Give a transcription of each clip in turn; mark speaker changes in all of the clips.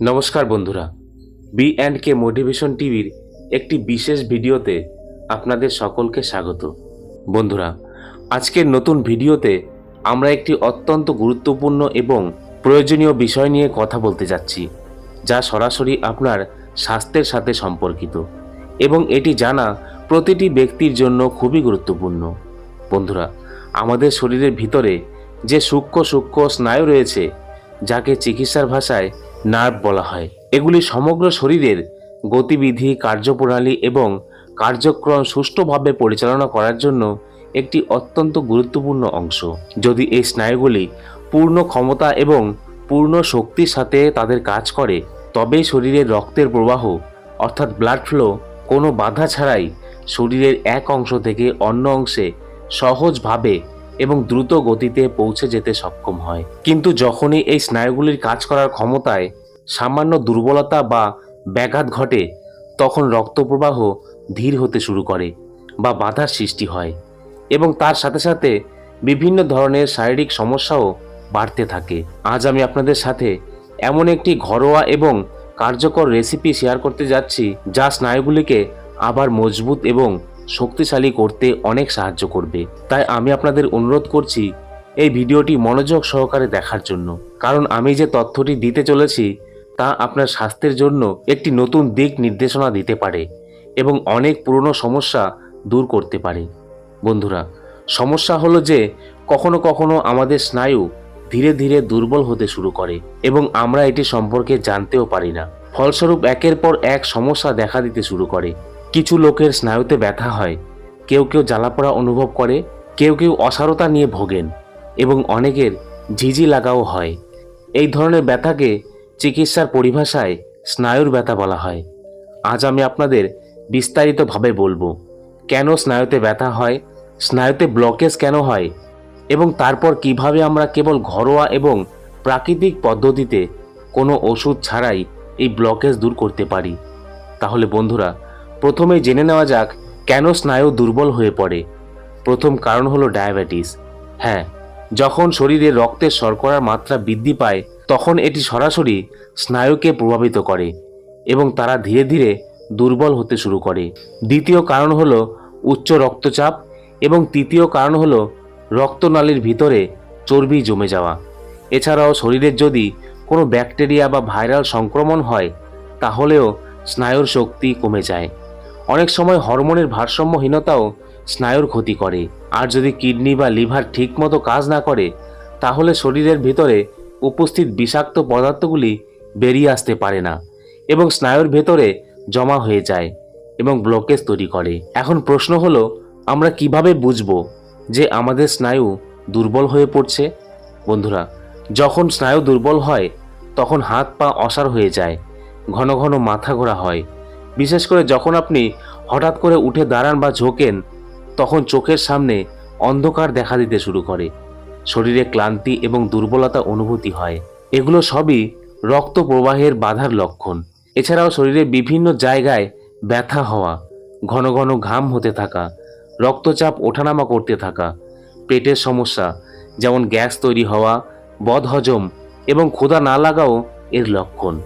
Speaker 1: নমস্কার বন্ধুরা B and K motivation টিভির একটি বিশেষ ভিডিওতে আপনাদের সকলকে স্বাগত। বন্ধুরা, আজকের নতুন ভিডিওতে আমরা একটি অত্যন্ত গুরুত্বপূর্ণ এবং প্রয়োজনীয় বিষয় নিয়ে কথা বলতে যাচ্ছি, যা সরাসরি আপনার স্বাস্থ্যের সাথে সম্পর্কিত এবং এটি জানা প্রতিটি ব্যক্তির জন্য খুবই গুরুত্বপূর্ণ। বন্ধুরা, আমাদের শরীরের ভিতরে যে সূক্ষ্ম সূক্ষ্ম স্নায়ু রয়েছে, যাকে চিকিৎসার ভাষায় নার্ভ বলা হয়। এগুলি সমগ্র শরীরের গতিবিধি, কার্যপ্রণালী এবং কার্যক্রম সুষ্ঠুভাবে পরিচালনা করার জন্য একটি অত্যন্ত গুরুত্বপূর্ণ অংশ। যদি এই স্নায়ুগুলি পূর্ণ ক্ষমতা এবং পূর্ণ শক্তির সাথে তাদের কাজ করে, তবেই শরীরের রক্তের প্রবাহ, অর্থাৎ ব্লাড ফ্লো কোনো বাধা ছাড়াই শরীরের এক অংশ থেকে অন্য অংশে সহজভাবে এবং দ্রুত গতিতে পৌঁছে যেতে সক্ষম হয়। কিন্তু যখনই এই স্নায়ুগুলির কাজ করার ক্ষমতায় সামান্য দুর্বলতা বা ব্যাঘাত ঘটে, তখন রক্তপ্রবাহ ধীর হতে শুরু করে বা বাধার সৃষ্টি হয় এবং তার সাথে সাথে বিভিন্ন ধরনের শারীরিক সমস্যাও বাড়তে থাকে। আজ আমি আপনাদের সাথে এমন একটি ঘরোয়া এবং কার্যকর রেসিপি শেয়ার করতে যাচ্ছি যা স্নায়ুগুলিকে আবার মজবুত এবং শক্তিশালী করতে অনেক সাহায্য করবে। তাই আমি আপনাদের অনুরোধ করছি এই ভিডিওটি মনোযোগ সহকারে দেখার জন্য। কারণ আমি যে তথ্যটি দিতে চলেছি, তা আপনার স্বাস্থ্যের জন্য একটি নতুন দিক নির্দেশনা দিতে পারে এবং অনেক পুরনো সমস্যা দূর করতে পারে। বন্ধুরা, সমস্যা হলো যে, কখনো কখনো আমাদের স্নায়ু ধীরে ধীরে দুর্বল হতে শুরু করে এবং আমরা এটি সম্পর্কে জানতেও পারি না। ফলস্বরূপ, একের পর এক সমস্যা দেখা দিতে শুরু করে। কিছু লোকের স্নায়ুতে ব্যথা হয়। কেউ কেউ জ্বালাপোড়া অনুভব করে, কেউ কেউ অসারতা নিয়ে ভোগেন এবং অনেকের ঝিঝি লাগাও হয়। এই ধরনের ব্যথাকে চিকিৎসার পরিভাষায় স্নায়ুর ব্যথা বলা হয়। আজ আমি আপনাদের বিস্তারিতভাবে বলব, কেন স্নায়ুতে ব্যথা হয়, স্নায়ুতে ব্লকেজ কেন হয় এবং তারপর কীভাবে আমরা কেবল ঘরোয়া এবং প্রাকৃতিক পদ্ধতিতে কোনো ওষুধ ছাড়াই এই ব্লকেজ দূর করতে পারি। তাহলে বন্ধুরা প্রথমে জেনে নেওয়া যাক কেন স্নায়ু দুর্বল হয়ে পড়ে। প্রথম কারণ হলো ডায়াবেটিস। হ্যাঁ যখন শরীরে রক্তের শর্করার মাত্রা বৃদ্ধি পায়, তখন এটি সরাসরি স্নায়ুকে প্রভাবিত করে এবং তারা ধীরে ধীরে দুর্বল হতে শুরু করে। দ্বিতীয় কারণ হলো উচ্চ রক্তচাপ এবং তৃতীয় কারণ হলো রক্তনালীর ভিতরে চর্বি জমে যাওয়া। এছাড়াও শরীরের যদি কোনো ব্যাকটেরিয়া বা ভাইরাল সংক্রমণ হয়, তাহলেও স্নায়ুর শক্তি কমে যায়। অনেক সময় হরমোনের ভারসাম্যহীনতাও স্নায়ুর ক্ষতি করে। আর যদি কিডনি বা লিভার ঠিকমতো কাজ না করে, তাহলে শরীরের ভিতরে উপস্থিত বিষাক্ত পদার্থগুলি বেরিয়ে আসতে পারে না এবং স্নায়ুর ভেতরে জমা হয়ে যায় এবং ব্লকেজ তৈরি করে। এখন প্রশ্ন হলো, আমরা কীভাবে বুঝব যে আমাদের স্নায়ু দুর্বল হয়ে পড়ছে? বন্ধুরা, যখন স্নায়ু দুর্বল হয়, তখন হাত পা অসার হয়ে যায়, ঘন ঘন মাথা ঘোরা হয় বিশেষ করে যখন আপনি হঠাৎ করে উঠে দাঁড়ান বা ঝোঁকেন, তখন চোখের সামনে অন্ধকার দেখা দিতে শুরু করে। শরীরে ক্লান্তি এবং দুর্বলতা অনুভূতি হয়। এগুলো সবই রক্ত প্রবাহের বাধার লক্ষণ। এছাড়াও শরীরে বিভিন্ন জায়গায় ব্যথা হওয়া, ঘন ঘন ঘাম হতে থাকা, রক্তচাপ ওঠানামা করতে থাকা, পেটের সমস্যা, যেমন গ্যাস তৈরি হওয়া, বদহজম এবং ক্ষুধা না লাগাও এর লক্ষণ।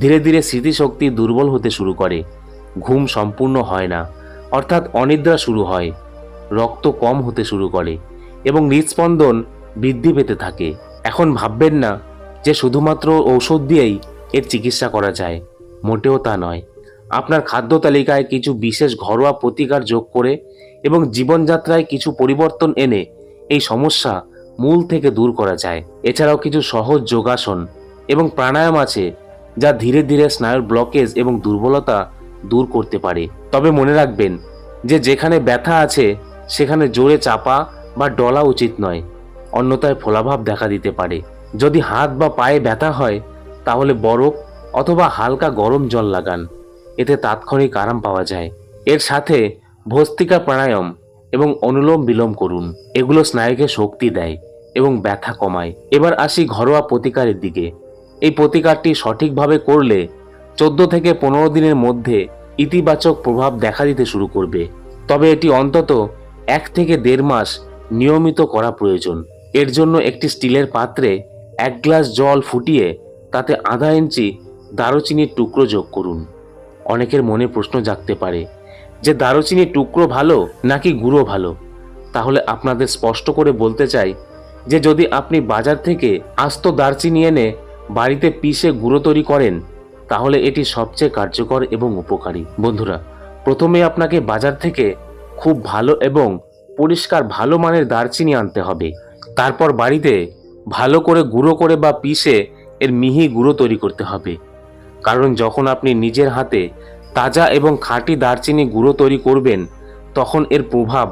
Speaker 1: ধীরে ধীরে স্মৃতিশক্তি দুর্বল হতে শুরু করে। ঘুম সম্পূর্ণ হয় না, অর্থাৎ অনিদ্রা শুরু হয়, রক্ত কম হতে শুরু করে এবং হৃদস্পন্দন বৃদ্ধি পেতে থাকে। এখন ভাববেন না যে শুধুমাত্র ঔষধ দিয়েই এর চিকিৎসা করা যায়, মোটেও তা নয়। আপনার খাদ্য তালিকায় কিছু বিশেষ ঘরোয়া প্রতিকার যোগ করে এবং জীবনযাত্রায় কিছু পরিবর্তন এনে এই সমস্যা মূল থেকে দূর করা যায়। এছাড়াও কিছু সহজ যোগাসন এবং প্রাণায়াম আছে যা ধীরে ধীরে স্নায়ুর ব্লকেজ এবং দুর্বলতা দূর করতে পারে। তবে মনে রাখবেন যে যেখানে ব্যথা আছে, সেখানে জোরে চাপা বা ডলা উচিত নয়। অন্যথায় ফোলাভাব দেখা দিতে পারে। যদি হাত বা পায়ে ব্যথা হয়, তাহলে বরফ অথবা হালকা গরম জল লাগান। এতে তাৎক্ষণিক আরাম পাওয়া যায়। এর সাথে ভস্তিকা প্রাণায়াম এবং অনুলোম বিলোম করুন। এগুলো স্নায়ুকে শক্তি দেয় এবং ব্যথা কমায়। এবার আসি ঘরোয়া প্রতিকারের দিকে। এই প্রতিকারটি সঠিকভাবে করলে চোদ্দ থেকে পনেরো দিনের মধ্যে ইতিবাচক প্রভাব দেখা দিতে শুরু করবে। তবে এটি অন্তত এক থেকে দেড় মাস নিয়মিত করা প্রয়োজন। এর জন্য একটি স্টিলের পাত্রে এক গ্লাস জল ফুটিয়ে তাতে আধা ইঞ্চি দারুচিনির টুকরো যোগ করুন। অনেকের মনে প্রশ্ন জাগতে পারে, যে দারুচিনির টুকরো ভালো নাকি গুঁড়ো ভালো? তাহলে আপনাদের স্পষ্ট করে বলতে চাই যে যদি আপনি বাজার থেকে আস্ত দারচিনি এনে বাড়িতে পিষে গুঁড়ো তৈরি করেন, তাহলে এটি সবচেয়ে কার্যকর এবং উপকারী। বন্ধুরা, প্রথমে আপনাকে বাজার থেকে খুব ভালো এবং পরিষ্কার ভালো মানের দারচিনি আনতে হবে। তারপর বাড়িতে ভালো করে গুঁড়ো করে বা পিষে এর মিহি গুঁড়ো তৈরি করতে হবে। কারণ যখন আপনি নিজের হাতে তাজা এবং খাঁটি দারচিনি গুঁড়ো তৈরি করবেন, তখন এর প্রভাব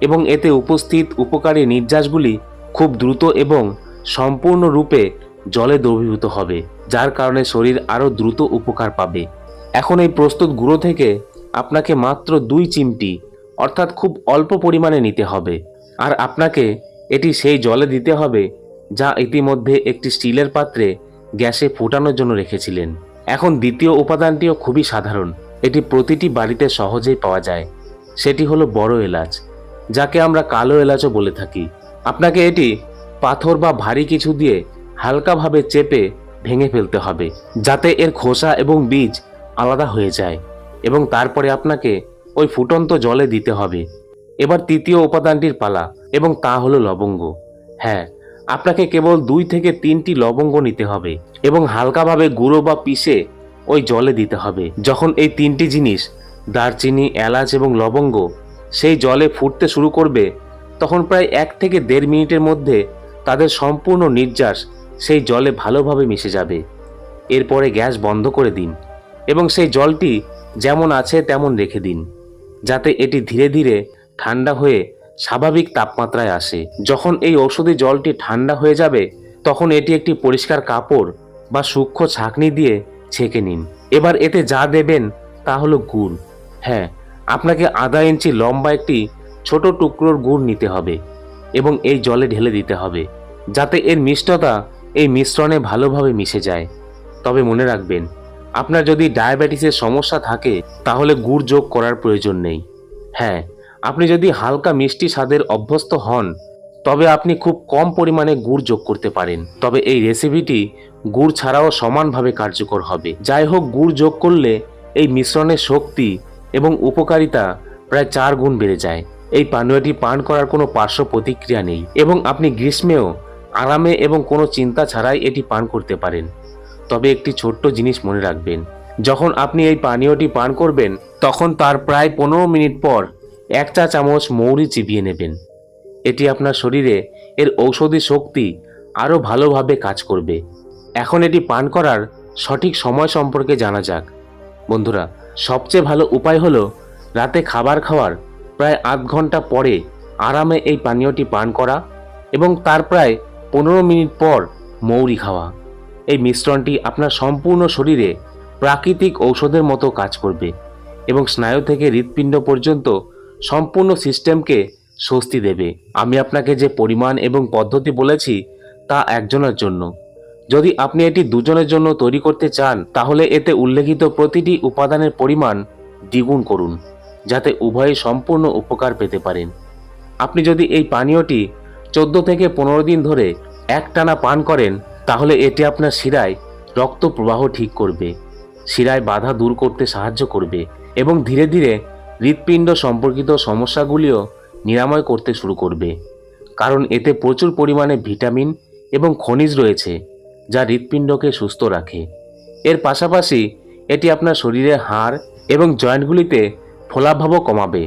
Speaker 1: এবং এতে উপস্থিত উপকারী নির্যাসগুলি খুব দ্রুত এবং সম্পূর্ণরূপে জলে দ্রবীভূত হবে, যার কারণে শরীর আরও দ্রুত উপকার পাবে। এখন এই প্রস্তুত গুঁড়ো থেকে আপনাকে মাত্র দুই চিমটি, অর্থাৎ খুব অল্প পরিমাণে নিতে হবে। আর আপনাকে এটি সেই জলে দিতে হবে, যা ইতিমধ্যে একটি স্টিলের পাত্রে গ্যাসে ফোটানোর জন্য রেখেছিলেন। এখন দ্বিতীয় উপাদানটিও খুবই সাধারণ, এটি প্রতিটি বাড়িতে সহজেই পাওয়া যায়। সেটি হলো বড় এলাচ, যাকে আমরা কালো এলাচও বলে থাকি। আপনাকে এটি পাথর বা ভারী কিছু দিয়ে হালকাভাবে চেপে ভেঙে ফেলতে হবে, যাতে এর খোসা এবং বীজ আলাদা হয়ে যায়। এবং তারপরে আপনাকে ওই ফুটন্ত জলে দিতে হবে। এবার তৃতীয় উপাদানটির পালা, এবং তা হলো লবঙ্গ। হ্যাঁ আপনাকে কেবল দুই থেকে তিনটি লবঙ্গ নিতে হবে, এবং হালকাভাবে গুঁড়ো বা পিষে ওই জলে দিতে হবে। যখন এই তিনটি জিনিস, দারচিনি, এলাচ এবং লবঙ্গ, সেই জলে ফুটতে শুরু করবে, তখন প্রায় এক থেকে দেড় মিনিটের মধ্যে তাদের সম্পূর্ণ নির্যাস সেই জলে ভালোভাবে মিশে যাবে। এরপরে গ্যাস বন্ধ করে দিন এবং সেই জলটি যেমন আছে তেমন রেখে দিন, যাতে এটি ধীরে ধীরে ঠান্ডা হয়ে স্বাভাবিক তাপমাত্রায় আসে। যখন এই ঔষধি জলটি ঠান্ডা হয়ে যাবে, তখন এটি একটি পরিষ্কার কাপড় বা সূক্ষ্ম ছাঁকনি দিয়ে ছেঁকে নিন। এবার এতে যা দেবেন তা হলো গুড়। হ্যাঁ আপনাকে আধা ইঞ্চি লম্বা একটি ছোট টুকরোর গুড় নিতে হবে এবং এই জলে ঢেলে দিতে হবে, যাতে এর মিষ্টতা এই মিশ্রণে ভালোভাবে মিশে যায়। তবে মনে রাখবেন, আপনার যদি ডায়াবেটিসের সমস্যা থাকে, তাহলে গুড় যোগ করার প্রয়োজন নেই। হ্যাঁ আপনি যদি হালকা মিষ্টি স্বাদের অভ্যস্ত হন, তবে আপনি খুব কম পরিমাণে গুড় যোগ করতে পারেন। তবে এই রেসিপিটি গুড় ছাড়াও সমানভাবে কার্যকর হবে। যাই হোক, গুড় যোগ করলে এই মিশ্রণের শক্তি এবং উপকারিতা প্রায় চার গুণ বেড়ে যায়। এই পানীয়টি পান করার কোনো পার্শ্ব প্রতিক্রিয়া নেই এবং আপনি গ্রীষ্মেও আরামে এবং কোনো চিন্তা ছাড়াই এটি পান করতে পারেন। তবে একটি ছোট্ট জিনিস মনে রাখবেন, যখন আপনি এই পানীয়টি পান করবেন, তখন তার প্রায় পনেরো মিনিট পর এক চা চামচ মৌরি চিবিয়ে নেবেন। এটি আপনার শরীরে এর ঔষধি শক্তি আরও ভালোভাবে কাজ করবে। এখন এটি পান করার সঠিক সময় সম্পর্কে জানা যাক। বন্ধুরা, সবচেয়ে ভালো উপায় হলো রাতে খাবার খাওয়ার প্রায় আধ ঘণ্টা পরে আরামে এই পানীয়টি পান করা এবং তার প্রায় পনেরো মিনিট পর মৌরি খাওয়া। এই মিশ্রণটি আপনার সম্পূর্ণ শরীরে প্রাকৃতিক ঔষধের মতো কাজ করবে এবং স্নায়ু থেকে হৃৎপিণ্ড পর্যন্ত সম্পূর্ণ সিস্টেমকে স্বস্তি দেবে। আমি আপনাকে যে পরিমাণ এবং পদ্ধতি বলেছি তা একজনের জন্য। যদি আপনি এটি দুজনের জন্য তৈরি করতে চান, তাহলে এতে উল্লেখিত প্রতিটি উপাদানের পরিমাণ দ্বিগুণ করুন, যাতে উভয়ে সম্পূর্ণ উপকার পেতে পারেন। আপনি যদি এই পানীয়টি চোদ্দ থেকে পনেরো দিন ধরে একটানা পান করেন, তাহলে এটি আপনার শিরায় রক্ত প্রবাহ ঠিক করবে, শিরায় বাধা দূর করতে সাহায্য করবে এবং ধীরে ধীরে হৃৎপিণ্ড সম্পর্কিত সমস্যাগুলিও নিরাময় করতে শুরু করবে। কারণ এতে প্রচুর পরিমাণে ভিটামিন এবং খনিজ রয়েছে, যা হৃৎপিণ্ডকে সুস্থ রাখে। এর পাশাপাশি এটি আপনার শরীরের হাড় এবং জয়েন্টগুলিতে ফোলাভাবও কমাবে,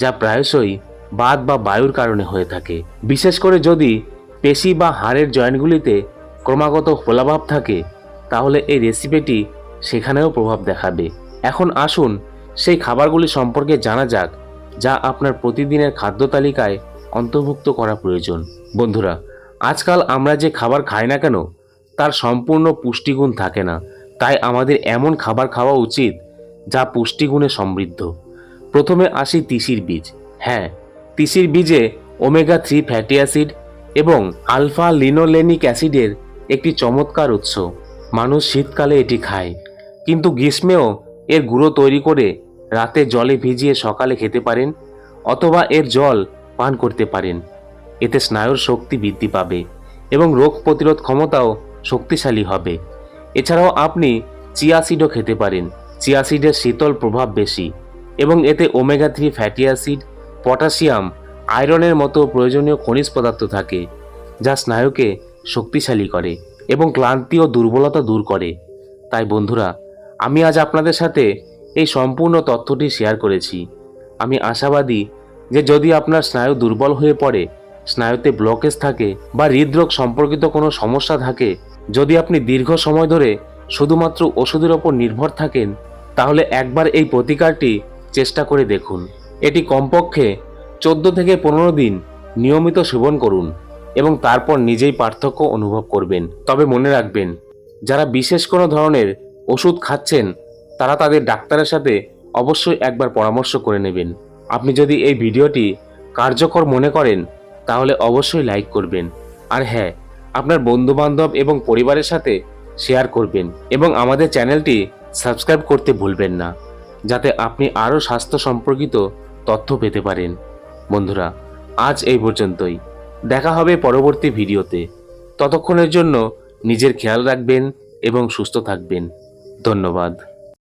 Speaker 1: যা প্রায়শই বাত বা বায়ুর কারণে হয়ে থাকে। বিশেষ করে যদি পেশি বা হাড়ের জয়েন্টগুলিতে ক্রমাগত ফোলাভাব থাকে, তাহলে এই রেসিপিটি সেখানেও প্রভাব দেখাবে। এখন আসুন সেই খাবারগুলি সম্পর্কে জানা যাক, যা আপনার প্রতিদিনের খাদ্য তালিকায় অন্তর্ভুক্ত করা প্রয়োজন। বন্ধুরা, আজকাল আমরা যে খাবার খাই না কেন, তার সম্পূর্ণ পুষ্টিগুণ থাকে না। তাই আমাদের এমন খাবার খাওয়া উচিত, যা পুষ্টিগুণে সমৃদ্ধ। প্রথমে আসি তিসির বীজ। হ্যাঁ তিসির বীজে ওমেগা থ্রি ফ্যাটি অ্যাসিড এবং আলফা লিনোলেনিক অ্যাসিডের একটি চমৎকার উৎস। মানুষ শীতকালে এটি খায়, কিন্তু গ্রীষ্মেও এর গুঁড়ো তৈরি করে রাতে জলে ভিজিয়ে সকালে খেতে পারেন অথবা এর জল পান করতে পারেন। এতে স্নায়ুর শক্তি বৃদ্ধি পাবে এবং রোগ প্রতিরোধ ক্ষমতাও শক্তিশালী হবে। এছাড়াও আপনি চিয়াসিডও খেতে পারেন। চিয়াসিডের শীতল প্রভাব বেশি এবং এতে omega three fatty acid potassium আয়রনের মতো প্রয়োজনীয় খনিজ পদার্থ থাকে, যা স্নায়ুকে শক্তিশালী করে এবং ক্লান্তি ও দুর্বলতা দূর করে। তাই বন্ধুরা, আমি আজ আপনাদের সাথে এই সম্পূর্ণ তথ্যটি শেয়ার করেছি। আমি আশাবাদী যে যদি আপনার স্নায়ু দুর্বল হয়ে পড়ে, স্নায়ুতে ব্লকেজ থাকে বা হৃদরোগ সম্পর্কিত কোনো সমস্যা থাকে, যদি আপনি দীর্ঘ সময় ধরে শুধুমাত্র ওষুধের ওপর নির্ভর থাকেন, তাহলে একবার এই প্রতিকারটি চেষ্টা করে দেখুন। এটি কমপক্ষে চোদ্দ থেকে পনেরো দিন নিয়মিত সেবন করুন এবং তারপর নিজেই পার্থক্য অনুভব করবেন। তবে মনে রাখবেন, যারা বিশেষ কোনো ধরনের ওষুধ খাচ্ছেন, তারা তাদের ডাক্তারের সাথে অবশ্যই একবার পরামর্শ করে নেবেন। আপনি যদি এই ভিডিওটি কার্যকর মনে করেন, তাহলে অবশ্যই লাইক করবেন। আর হ্যাঁ আপনার বন্ধুবান্ধব এবং পরিবারের সাথে শেয়ার করবেন এবং আমাদের চ্যানেলটি সাবস্ক্রাইব করতে ভুলবেন না, যাতে আপনি আরও স্বাস্থ্য সম্পর্কিত তথ্য পেতে পারেন। বন্ধুরা, আজ এই পর্যন্তই। দেখা হবে পরবর্তী ভিডিওতে। ততক্ষণের জন্য নিজের খেয়াল রাখবেন এবং সুস্থ থাকবেন। ধন্যবাদ।